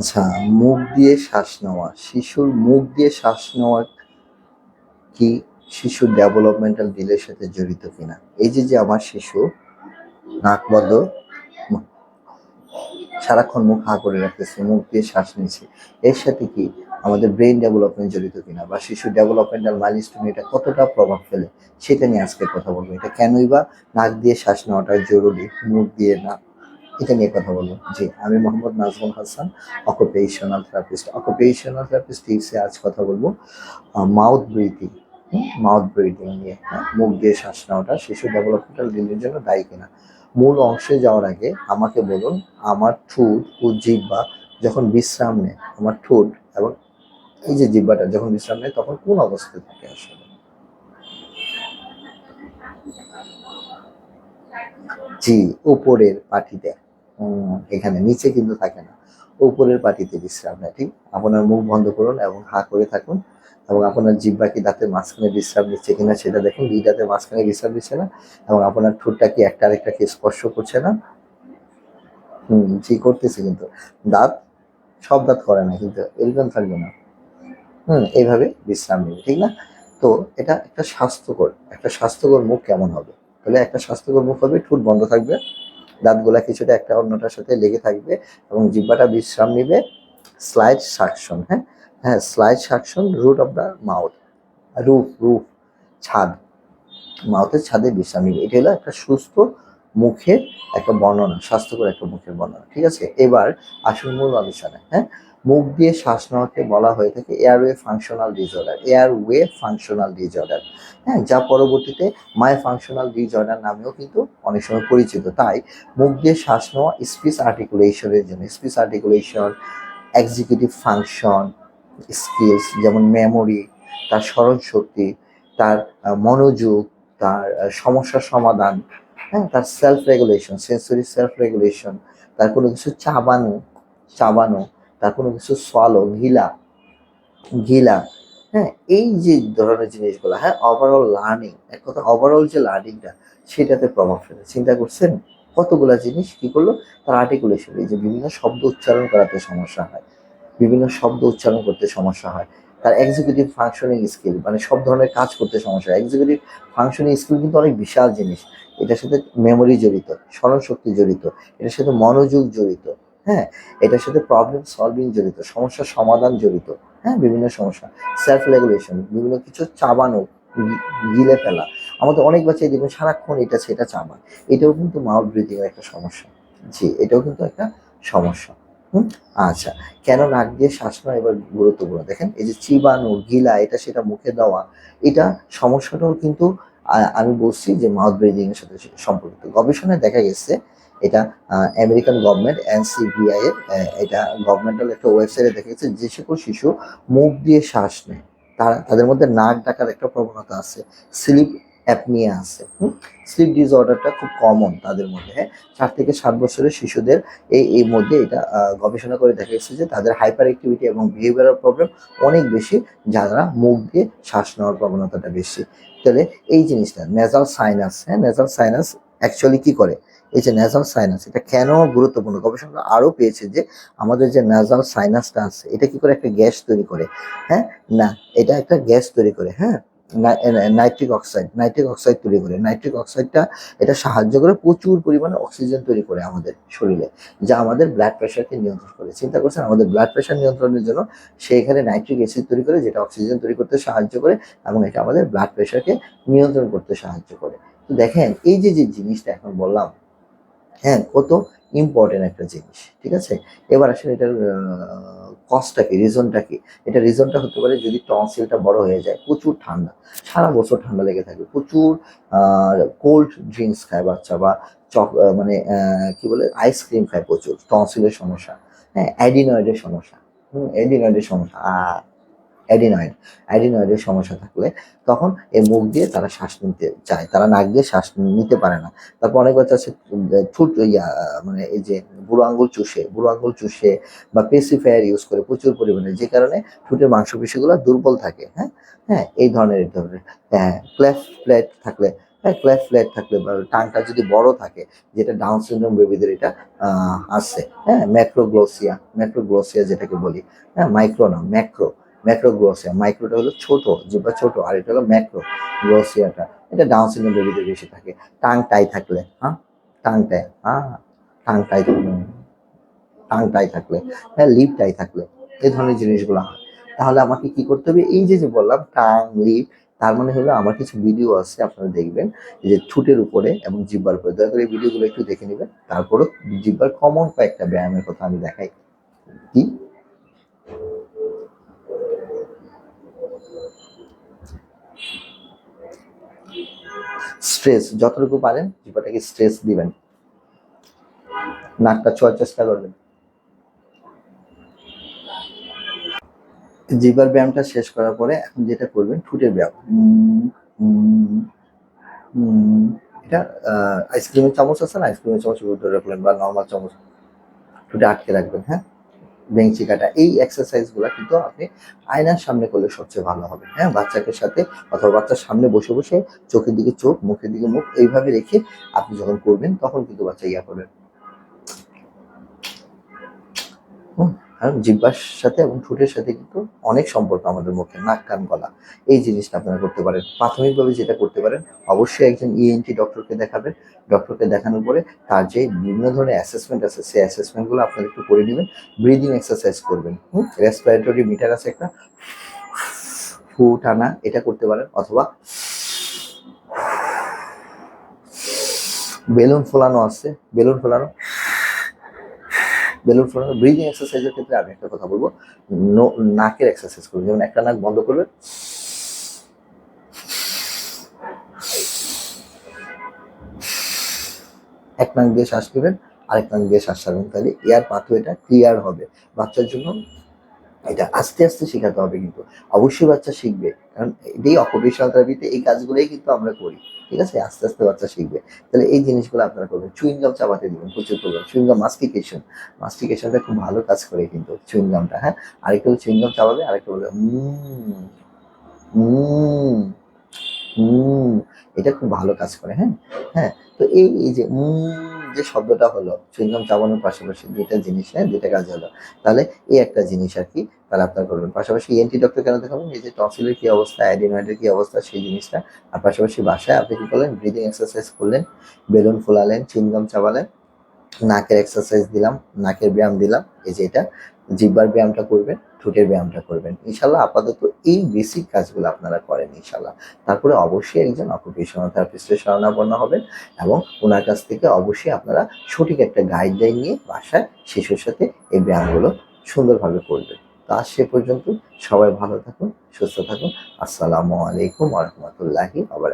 আচ্ছা মুখ দিয়ে শ্বাস নেওয়া। শিশুর মুখ দিয়ে শ্বাস নেওয়া কি শিশুর ডেভেলপমেন্টাল ডিলের সাথে জড়িত কিনা? এই যে যে আমার শিশু নাক বন্ধ সারাক্ষণ মুখ হা করে রাখতেছে, মুখ দিয়ে শ্বাস নিচ্ছে, এর সাথে কি আমাদের ব্রেন ডেভেলপমেন্ট জড়িত কিনা? বা শিশুর ডেভেলপমেন্টাল মাইলস্টোন এটা কতটা প্রভাব ফেলে? সেটা নিয়ে আজকে কথা বলব। এটা কেনই বা নাক দিয়ে শ্বাস নেওয়াটা জরুরি, মুখ দিয়ে না এটা নিয়ে কথা বলব। জি আমি Mohammad Nazmul Hasan occupational therapist occupational therapist টিপসে আজ কথা বলব। মাউথ ব্রিথিং মাউথ ব্রিথিং নিয়ে হ্যাঁ, মুখ দিয়ে শ্বাস নেওয়াটা শিশু ডেভেলপমেন্টাল ডিলের জন্য দায়ী কিনা। মূল অংশে যাওয়ার আগে আমাকে বলুন আমার ঠোঁট ও জিহ্বা যখন বিশ্রাম নেয় আমার ঠোঁট এবং এই যে জিহ্বাটা যখন বিশ্রাম নেয় তখন কোন অবস্থায় থাকে আসলে? জি উপরের পাটিতে। এখানে, নিচে কিন্তু থাকে না। উপরের পাটিতে বিশ্রাম নেয়, ঠিক? আপনার মুখ বন্ধ করুন এবং হা করে থাকুন এবং আপনার জিব্বা কি দাঁতের মাঝখানে বিশ্রাম নিচ্ছে কিনা সেটা দেখুন। দুই দাঁতের মাঝখানে বিশ্রাম দিচ্ছে না এবং আপনার ঠোঁটটা কি একটা আরেকটাকে স্পর্শ করছে না? হুম, জি, করতেছে কিন্তু। দাঁত, সব দাঁত করে না কিন্তু এরকম থাকবে না। হুম, এইভাবে বিশ্রাম নেবে ঠিক না? তো এটা একটা স্বাস্থ্যকর একটা স্বাস্থ্যকর মুখ কেমন হবে? তাহলে একটা স্বাস্থ্যকর মুখ হবে, ঠোঁট বন্ধ থাকবে। দাঁতগুলা কিছুটা একটা অন্যটার সাথে লেগে থাকবে এবং জিব্বাটা বিশ্রাম নিবে। স্লাইড সাকশন হ্যাঁ? হ্যাঁ slide suction root of the mouth roof roof ছাদ মাউথের ছাদে বিশ্রাম নিবে। এটা হলো একটা সুস্থ মুখের একটা বর্ণনা, স্বাস্থ্যকর একটা মুখের বর্ণনা, ঠিক আছে? এবার আসুন মূল আলোচনায় হ্যাঁ? মুখ দিয়ে শ্বাস নেওয়াকে বলা হয়ে থাকে airway functional disorder airway functional disorder. হ্যাঁ যা পরবর্তীতে মাই ফাংশনাল ডিসঅর্ডার নামেও কিন্তু অনেক সময় পরিচিত। তাই মুখ দিয়ে শ্বাস নেওয়া স্পিচ আর্টিকুলেশনের জন্য speech articulation executive function skills যেমন মেমোরি তার স্মরণ শক্তি তার মনোযোগ তার আহ, সমস্যার সমাধান হ্যাঁ তার self regulation sensory self regulation তার কোনো কিছু চাবানো চাবানো তার কোনো কিছু সোয়ালো গিলা গিলা হ্যাঁ এই যে ধরনের জিনিসগুলো হ্যাঁ ওভারঅল লার্নিং এক কথা ওভারঅল যে লার্নিংটা সেটাতে প্রভাব ফেলে। চিন্তা করছেন? কতগুলা জিনিস কি করল? তার আর্টিকুলেশন এই যে বিভিন্ন শব্দ উচ্চারণ করাতে সমস্যা হয়। বিভিন্ন শব্দ উচ্চারণ করতে সমস্যা হয়। তার এক্সিকিউটিভ ফাংশনিং স্কিল মানে সব ধরনের কাজ করতে সমস্যা হয়। এক্সিকিউটিভ ফাংশনিং স্কিল কিন্তু অনেক বিশাল জিনিস। এটার সাথে মেমোরি জড়িত স্মরণ শক্তি জড়িত, এটার সাথে মনোযোগ জড়িত। হ্যাঁ এটার সাথে প্রবলেম সলভিং জড়িত সমস্যার সমাধান জড়িত হ্যাঁ বিভিন্ন সমস্যা সেলফ রেগুলেশন বিভিন্ন কিছু চাবানো, গিলে ফেলা। আমাদের অনেক বাচ্চাই দেখবেন সারাক্ষণ এটা সেটা চাবান এটাও কিন্তু মাউথ ব্রিথিং এর একটা সমস্যা। জি, এটাও কিন্তু একটা সমস্যা। হুম আচ্ছা কেন নাক দিয়ে শ্বাস নেওয়া এবার গুরুত্বপূর্ণ? দেখেন, এই যে চিবানো, গিলা, এটা সেটা মুখে দেওয়া, এটা সমস্যাটাও কিন্তু আমি বলছি যে মাউথ ব্রিদিং এর সাথে সম্পর্কিত। গবেষণায় দেখা গেছে এটা আমেরিকান গভর্নমেন্ট এনসিবিআই এর এটা গভর্নমেন্টাল একটা ওয়েবসাইটে দেখা গেছে যে সকল শিশু মুখ দিয়ে শ্বাস নেয়। তারা, তাদের মধ্যে নাক ডাকার একটা প্রবণতা আছে, স্লিপ অ্যাপনিয়া আছে স্লিপ ডিসঅর্ডারটা খুব কমন তাদের মধ্যে হ্যাঁ? চার থেকে সাত বছরের শিশুদের এই এই মধ্যে এটা গবেষণা করে দেখা গেছে যে তাদের হাইপার অ্যাক্টিভিটি এবং বিহেভিয়ারাল প্রবলেম অনেক বেশি যারা মুখ দিয়ে শ্বাস নেওয়ার প্রবণতাটা বেশি। তাহলে এই জিনিসটা নেজাল সাইনাস হ্যাঁ? নেজাল সাইনাস অ্যাকচুয়ালি কি করে? এই যে নেজাল সাইনাস এটা কেন গুরুত্বপূর্ণ? গবেষণা আরও পেয়েছে যে আমাদের যে নেজাল সাইনাসটা আছে, এটা কি করে একটা গ্যাস তৈরি করে? হ্যাঁ? না, এটা একটা গ্যাস তৈরি করে হ্যাঁ? নাইট্রিক অক্সাইড নাইট্রিক অক্সাইড তৈরি করে। নাইট্রিক অক্সাইডটা এটা সাহায্য করে প্রচুর পরিমাণে অক্সিজেন তৈরি করে আমাদের শরীরে, যা আমাদের ব্লাড প্রেশারকে নিয়ন্ত্রণ করে। চিন্তা করছেন আমাদের ব্লাড প্রেশার নিয়ন্ত্রণের জন্য সে এখানে নাইট্রিক অ্যাসিড তৈরি করে, যেটা অক্সিজেন তৈরি করতে সাহায্য করে এবং এটা আমাদের ব্লাড প্রেশারকে নিয়ন্ত্রণ করতে সাহায্য করে। তো দেখেন, এই যে যে জিনিসটা এখন বললাম হ্যাঁ কত ইম্পর্টেন্ট একটা জিনিস ঠিক আছে? এবার আসলে এটার কজটা কি রিজনটা কি? এটা রিজনটা হতে পারে যদি টনসিলটা বড় হয়ে যায় প্রচুর ঠান্ডা সারা বছর ঠান্ডা লেগে থাকে প্রচুর কোল্ড ড্রিঙ্কস খায় বাচ্চা বা চক মানে কি বলে আইসক্রিম খায় প্রচুর টনসিলের সমস্যা হ্যাঁ অ্যাডিনয়েডের সমস্যা হুম অ্যাডিনয়েডের সমস্যা আহ, অ্যাডিনয়েড। অ্যাডিনয়েডের সমস্যা থাকলে তখন এই মুখ দিয়ে তারা শ্বাস নিতে চায়। তারা নাক দিয়ে শ্বাস নিতে পারে না। তারপর অনেক বাচ্চা আছে ঠোঁট ইয়া মানে এই যে বুড়ো আঙ্গুল চুষে বুড়ো আঙ্গুল চুষে বা পেসিফায়ার ইউজ করে প্রচুর পরিমাণে যে কারণে ঠোঁটের মাংসপেশিগুলো দুর্বল থাকে হ্যাঁ? হ্যাঁ এই ধরনের এই ধরনের। হ্যাঁ ক্লেফ প্লেট থাকলে হ্যাঁ ক্ল্যাপ ফ্ল্যাট থাকলে বা টাংটা যদি বড় থাকে যেটা ডাউন সিনড্রোম বেবিদের এটা আহ, আছে হ্যাঁ ম্যাক্রোগ্লোসিয়া ম্যাক্রোগ্লোসিয়া যেটাকে বলি হ্যাঁ মাইক্রো না ম্যাক্রো ম্যাক্রোগ্লোসিয়া। মাইক্রোটা হলো ছোট, জিব্বা ছোট, আর এটা হলো ম্যাক্রো গ্লোসিয়াটা এটা ডাউন সিনড্রোম বেবিদের বেশি থাকে। টাং টাই থাকলে হ্যাঁ? টাং টাই হ্যাঁ? টাং টাই টাং টাই থাকলে হ্যাঁ লিপ টাই থাকলে, এই ধরনের জিনিসগুলো হয়। তাহলে আমাকে কি করতে হবে? এই যে যে বললাম, টাং, লিপ, তার মানে হলো আমার কিছু ভিডিও আছে, আপনারা দেখবেন, যে ঠুটের উপরে এবং জিব্বার উপরে। দয়া করে ভিডিওগুলো একটু দেখে নেবেন। তারপরও জিব্বার কমন কয়েকটা ব্যায়ামের কথা আমি দেখাই। কি? স্ট্রেস যতটুকু পারেন জিব্বাটাকে স্ট্রেস দিবেন। নাকটা ছোঁয়ার চেষ্টা করবেন। জিবার ব্যায়ামটা শেষ করার পরে এখন যেটা করবেন, ঠুটের ব্যায়াম। এটা আইসক্রিমের চামচ আছে না? আইসক্রিমের চামচ ধরে রাখলেন বা নর্মাল চামচ। ঠুটে আটকে রাখবেন হ্যাঁ? বেঞ্চি কাটা এই এক্সারসাইজগুলা কিন্তু আপনি আয়নার সামনে করলে সবচেয়ে ভালো হবে। হ্যাঁ বাচ্চাকে সাথে অথবা বাচ্চার সামনে বসে বসে চোখের দিকে চোখ মুখের দিকে মুখ এইভাবে রেখে আপনি যখন করবেন তখন কিন্তু বাচ্চা ইয়া করবেন হুম, কারণ জিব্বার সাথে এবং ঠোঁটের সাথে কিন্তু অনেক সম্পর্ক আমাদের মুখে, নাক, কান, গলা। এই জিনিসটা আপনারা করতে পারেন। প্রাথমিকভাবে যেটা করতে পারেন, অবশ্যই একজন ইএনটি ডক্টরকে দেখাবেন। ডক্টরকে দেখানোর পরে তার যে বিভিন্ন ধরনের অ্যাসেসমেন্ট আছে, সেই অ্যাসেসমেন্টগুলো আপনারা একটু করে নেবেন। ব্রিদিং এক্সারসাইজ করবেন। হুম রেসপিরেটরি মিটার আছে একটা। ফু টানা, এটা করতে পারেন। অথবা বেলুন ফোলানো আছে। বেলুন ফোলানো। বেলুন ফোলানো ব্রিদিং এক্সারসাইজের ক্ষেত্রে আমি একটা কথা বলব। নাকের এক্সারসাইজ করবেন যেমন একটা নাক বন্ধ করবে। এক নাক দিয়ে শ্বাস নেবেন, আরেক নাক দিয়ে শ্বাস ছাড়বেন, তাহলে এয়ার পাথওয়েটা ক্লিয়ার হবে। বাচ্চার জন্য এটা আস্তে আস্তে শেখাতে হবে কিন্তু। অবশ্যই বাচ্চা শিখবে। কারণ এটাই অকুপেশনাল থেরাপিতে এই কাজগুলোই কিন্তু আমরা করি। ঠিক আছে? আস্তে আস্তে বাচ্চা শিখবে। তাহলে এই জিনিসগুলো আপনারা করবেন। চুইংগাম চাবাতে দিবেন, প্রচুর করবেন চুইংগাম মাস্টিকেশন মাস্টিকেশনটা খুব ভালো কাজ করে কিন্তু চুইংগামটা হ্যাঁ? আরেকটা চুইংগাম চাবাবে আরেকটা বলবে এটা খুব ভালো কাজ করে হ্যাঁ? হ্যাঁ? তো এই যে উম যে শব্দটা হলো চুইংগাম চাবানোর পাশাপাশি যেটা জিনিস হ্যাঁ যেটা কাজ হলো। তাহলে এই একটা জিনিস আর কি তাহলে আপনার করবেন। পাশাপাশি এনটি ডক্টর কেন দেখাবেন এই যে টনসিলের কি অবস্থা অ্যাডিনয়েডের কি অবস্থা, সেই জিনিসটা। আর পাশাপাশি বাসায় আপনি কি করলেন? ব্রিদিং এক্সারসাইজ করলেন, বেলুন ফোলালেন চুইংগাম চাবালেন নাকের এক্সারসাইজ দিলাম, নাকের ব্যায়াম দিলাম, এই যে এটা জিব্বার ব্যায়ামটা করবেন। ঠোঁটের ব্যায়ামটা করবেন। ইনশাল্লাহ আপাতত এই বেসিক কাজগুলো আপনারা করেন ইনশাল্লাহ। তারপরে অবশ্যই একজন অকুপেশনাল থেরাপিস্টের শরণাপন্ন হবেন এবং ওনার কাছ থেকে অবশ্যই আপনারা সঠিক একটা গাইডলাইন নিয়ে বাসায় শিশুর সাথে এই ব্যায়ামগুলো সুন্দরভাবে করবেন তো আজ সে পর্যন্ত সবাই ভালো থাকুন, সুস্থ থাকুন। আসসালামু আলাইকুম রহমতুল্লাহি আবার